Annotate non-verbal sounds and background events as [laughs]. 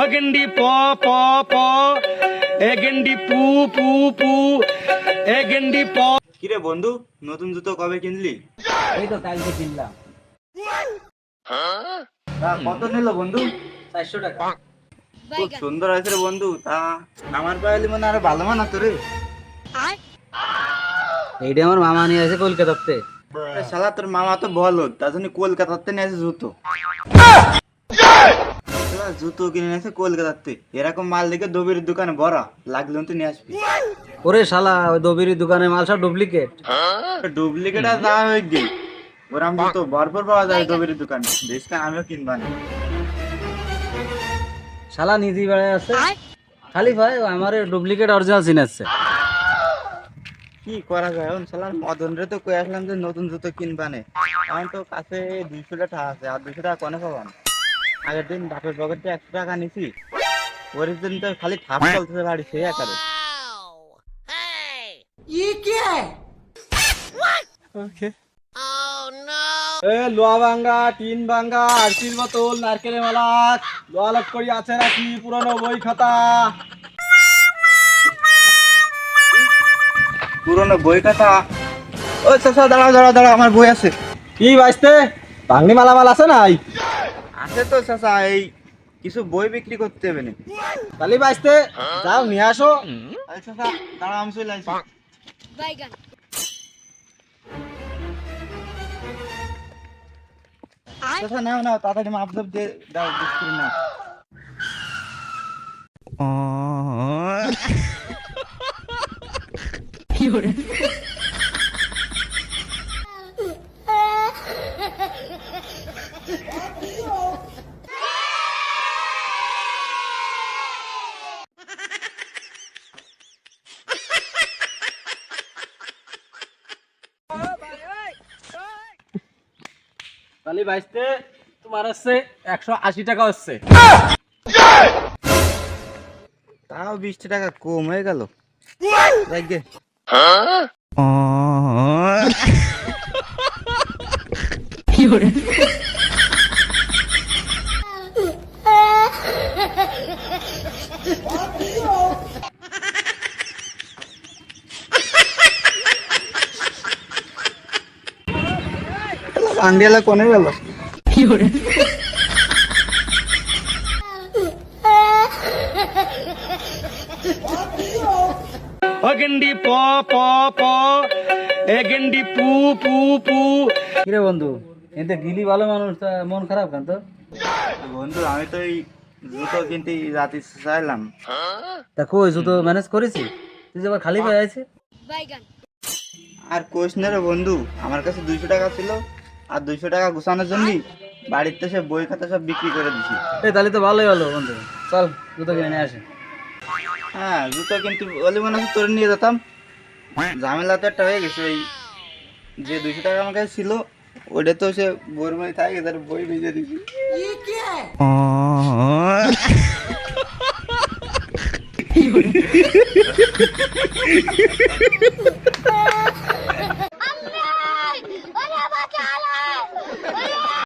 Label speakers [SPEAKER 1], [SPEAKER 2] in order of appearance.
[SPEAKER 1] ও গেন্ডি প প প। এ গেন্ডি পু পু পু। এ গেন্ডি প।
[SPEAKER 2] কিরে বন্ধু নতুন জুতো কবে কিনলি?
[SPEAKER 3] এই তো কালকে কিনলাম।
[SPEAKER 2] কত নিল বন্ধু?
[SPEAKER 3] চারশো টাকা।
[SPEAKER 2] খুব সুন্দর হয়েছে রে বন্ধু। তা আমার পাইলি মানে আরও ভালো মানাতো রে।
[SPEAKER 3] এইটা আমার মামা নিয়ে আসে কলকাতাতে।
[SPEAKER 2] শালা তোর মামা তো বলো তার জন্য কলকাতাতে নিয়ে আসে জুতো। জুতো কিনে কলকাতাতে। এরকম মাল দেখে দবির দোকানে ভরা। লাগলে তো নিয়ে আসবি।
[SPEAKER 3] ওরে শালা ওই দবির দোকানে মাল সব ডুপ্লিকেট।
[SPEAKER 2] ডুপ্লিকেট আর দাম হয়ে গেল ওরম জুতো ভরপুর পাওয়া যায় দবির দোকানে। দেশ আমিও কিনবা না
[SPEAKER 3] শালা বেড়ায় আছে। খালি ভাই আমার ডুপ্লিকেট অরিজিনাল চিনাচ্ছে
[SPEAKER 2] কি করা যায়? এখন শালার মদন রে তো কয়ে আসলাম যে নতুন জুতো কিনবা নে আমার তো কাছে দুইশো টাকা আছে আর দুইশো টাকা কনে পাবান আগের দিন বাপের পকেটে একশো টাকা নিছি। ওর দিন তো খালি ঠাপ চলতেছে বাড়ি সেই আকারে।
[SPEAKER 1] এ লোয়া ভাঙ্গা টিন ভাঙ্গা আরসির বোতল নারকেলের মালা লোয়া লক করি আছে রাখি পুরনো বই খাতা?
[SPEAKER 2] পুরনো বই খাতা? ও চাচা দাঁড়াও দাঁড়াও দাঁড়াও আমার বই আছে।
[SPEAKER 1] কি বাইসতে ভাঙনি মালামাল আছে নাই?
[SPEAKER 2] আছে তো চাচা এই কিছু বই বিক্রি করতে হবে না
[SPEAKER 1] তাহলে বাইসতে যাও নিয়ে আসো।
[SPEAKER 2] চাচা দাঁড়াও আমি চলে আসি। চাচা নাও নাও তাড়াতাড়ি মাপ দিয়ে দাও বিক্রি না
[SPEAKER 1] তাহলে বাইসতে তোমার হচ্ছে একশো আশি টাকা হচ্ছে।
[SPEAKER 2] তাও বিশ টাকা কম হয়ে গেল। যাকগে। [laughs] আন্ডিয়ালা কোনে গেল?
[SPEAKER 1] ও গেন্ডি প প প। এ গেন্ডি পু পু পু।
[SPEAKER 3] কিরে বন্ধু এতে গিলি ভালো মানুষ তা মন খারাপ কেন তো
[SPEAKER 2] বন্ধু আমি তো এই জুতো কিনতে রাতে চাইলাম।
[SPEAKER 3] তা কই জুতো ম্যানেজ করেছি তুই যে আবার খালি পায়ে আছে
[SPEAKER 2] আর কোষ নে রে বন্ধু আমার কাছে দুইশো টাকা ছিল। আর দুইশো টাকা গুছানোর জন্য বাড়িতে সে বই খাতা সব বিক্রি করে দিছি।
[SPEAKER 3] এই তাহলে তো ভালোই হলো বন্ধু। চল জুতো কিনে নিয়ে আসে।
[SPEAKER 2] হ্যাঁ জুতো কিন্তু বলি মনে হচ্ছে তোর নিয়ে যেতাম। ঝামেলা তো একটা হয়ে গেছে ওই যে দুইশো টাকা আমার কাছে ছিল ওটা তো সে বইয়ের মধ্যে থাকে তার বই ভিজে দিছি [laughs]